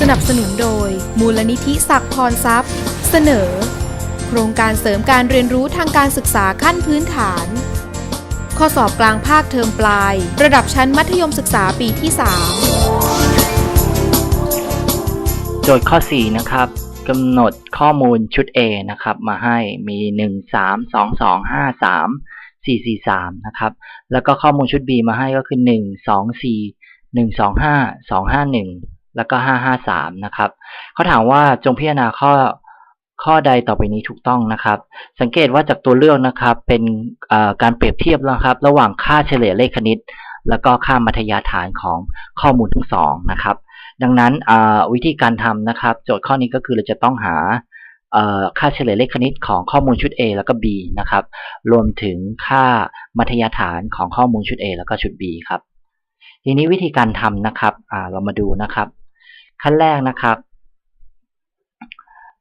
สนับสนุนโดย มูลนิธิศักพรทรัพย์ เสนอ โครงการเสริมการเรียนรู้ทางการศึกษาขั้นพื้นฐาน ข้อสอบกลางภาคเทอมปลาย ระดับชั้นมัธยมศึกษาปีที่ 3 โจทย์ข้อ 4 นะครับกำหนดข้อมูลชุด A นะครับ มาให้มี 1 3 2 2 5 3 4 4 3 นะครับ แล้วก็ข้อมูลชุด B มาให้ก็คือ 1 2 4 1 2 5 2 5 1 แล้วก็5 5 3นะครับเขาถามว่าจงพิจารณาข้อข้อใดต่อไปนี้ถูกต้องนะครับ สังเกตว่าจากตัวเลือกนะครับเป็นการเปรียบเทียบนะครับ ระหว่างค่าเฉลี่ยเลขคณิต แล้วก็ค่ามัธยาฐานของข้อมูลทั้งสองนะครับ ดังนั้นวิธีการทำนะครับ โจทย์ข้อนี้ก็คือเราจะต้องหาค่าเฉลี่ยเลขคณิตของข้อมูลชุด A แล้วก็ B นะครับ รวมถึงค่ามัธยาฐานของข้อมูลชุด A แล้วก็ชุด B ครับ ทีนี้วิธีการทำนะครับเรามาดูนะครับ ขั้นแรกนะครับ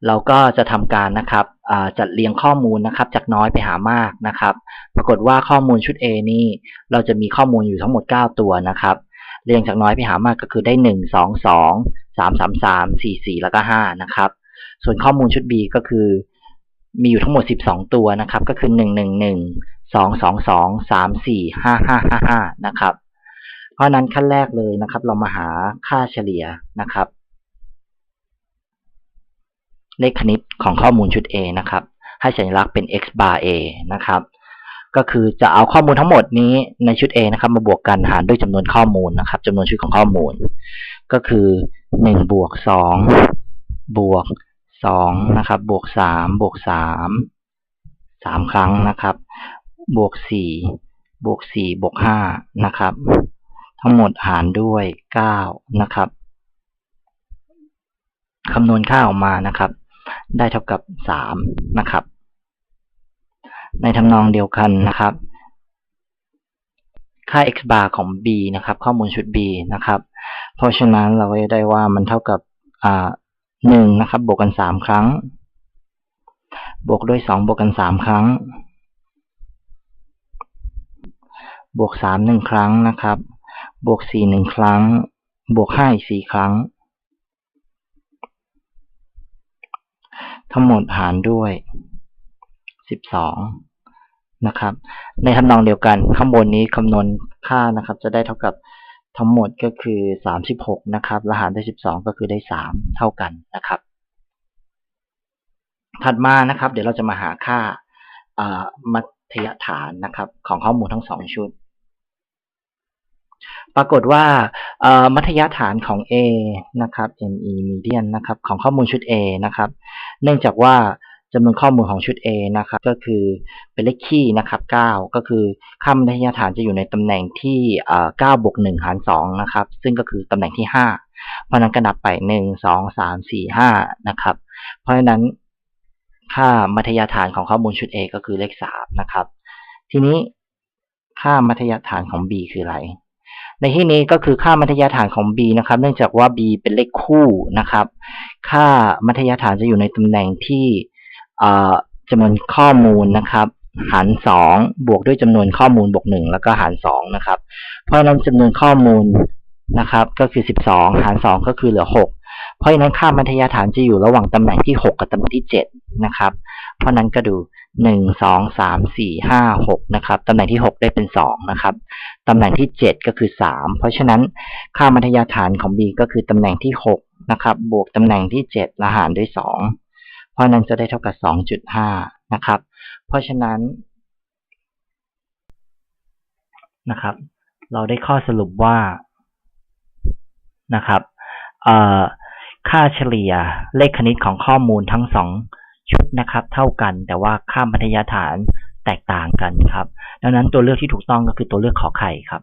เราก็จะทำการนะครับจัดเรียงข้อมูลนะครับ จากน้อยไปหามากนะครับ ปรากฏว่าข้อมูลชุด A นี่เราจะมีข้อมูลอยู่ทั้งหมด 9 ตัวนะครับเรียงจากน้อยไปหามากก็คือได้ 1 2 2 3 3 3 4 4 แล้วก็5นะครับ ส่วนข้อมูลชุด B ก็คือ มีอยู่ทั้งหมด 12 ตัวนะครับ ก็คือ 1 1 1 2 2 2 3 4 5 5 5 5นะครับ เพราะนั้นขั้นแรกเลยนะครับ เรามาหาค่าเฉลี่ยนะครับ เลขคณิตของข้อมูลชุด A นะครับ ให้สัญลักษณ์เป็น x bar a นะครับ ก็คือจะเอาข้อมูลทั้งหมดนี้ในชุด A นะครับ มาบวกกันหารด้วยจำนวนข้อมูลนะครับจำนวนชุดของข้อมูล ก็คือ1บวก2บวก2นะครับ บวก3บวก3 3 ครั้งนะครับ บวก 4 บวก 4 บวก 5 นะครับ ทั้งหมดหารด้วย9นะครับคำนวณค่าออกมานะครับ ได้เท่ากับ3นะครับ ในทำนองเดียวกันนะครับ ค่า x bar ของ b นะครับ ข้อมูลชุด b นะครับ เพราะฉะนั้นเราก็จะได้ว่ามันเท่ากับอ่าหนึ่งนะครับ บวกกันสามครั้ง บวกด้วยสองบวกกันสามครั้ง บวกสามหนึ่งครั้งนะครับ บวกสี่หนึ่งครั้ง บวกห้าอีกสี่ครั้ง ทั้งหมดหารด้วยสิบสองนะครับ ในทำนองเดียวกันข้างบนนี้คำนวณค่านะครับ จะได้เท่ากับทั้งหมดก็คือสามสิบหกนะครับและหารด้วยสิบสองก็คือได้สามเท่ากันนะครับ ถัดมานะครับ เดี๋ยวเราจะมาหาค่าอ่ามัธยฐานนะครับ ของข้อมูลทั้งสองชุด ปรากฏว่ามัธยฐานของ A นะครับ ME median นะครับของข้อมูลชุด A นะครับ เนื่องจากว่าจำนวนข้อมูลของชุด A นะครับ ก็คือเป็นเลขคี่นะครับ 9 ก็คือค่ามัธยฐานจะอยู่ในตำแหน่งที่9บวก1หาร2นะครับ ซึ่งก็คือตำแหน่งที่ 5 เพราะฉะนั้นก็นับไป 1 2 3 4 5 นะครับ เพราะฉะนั้นค่ามัธยฐานของข้อมูลชุด A ก็คือเลข 3 นะครับ ทีนี้ค่ามัธยฐานของ B คืออะไร ในที่นี้ก็คือค่ามัธยฐานของ b นะครับ เนื่องจากว่า b เป็นเลขคู่นะครับ ค่ามัธยฐานจะอยู่ในตำแหน่งที่จำนวนข้อมูลนะครับ หาร 2 บวกด้วยจำนวนข้อมูลบวก 1 แล้วก็หาร 2 นะครับ เพราะฉะนั้นจำนวนข้อมูลนะครับ ก็คือ 12 หาร 2 ก็คือเหลือ 6 เพราะฉะนั้นค่ามัธยฐานจะอยู่ระหว่างตำแหน่งที่ 6 กับตำแหน่งที่ 7 นะครับ เพราะนั้นก็ดู1 2 3 4 5 6นะครับตำแหน่งที่6ได้เป็น2นะครับตำแหน่งที่7ก็คือ3เพราะฉะนั้นค่ามัธยฐานของ b ก็คือตำแหน่งที่6นะครับบวกตำแหน่งที่7และหารด้วย2เพราะนั้นจะได้เท่ากับ2.5นะครับ เพราะฉะนั้นนะครับ เราได้ข้อสรุปว่านะครับค่าเฉลี่ยเลขคณิตของข้อมูลทั้งสอง ชุดนะครับ เท่ากัน แต่ว่าค่ามัธยฐานแตกต่างกันครับ ดังนั้นตัวเลือกที่ถูกต้องก็คือตัวเลือกขอไข่ครับ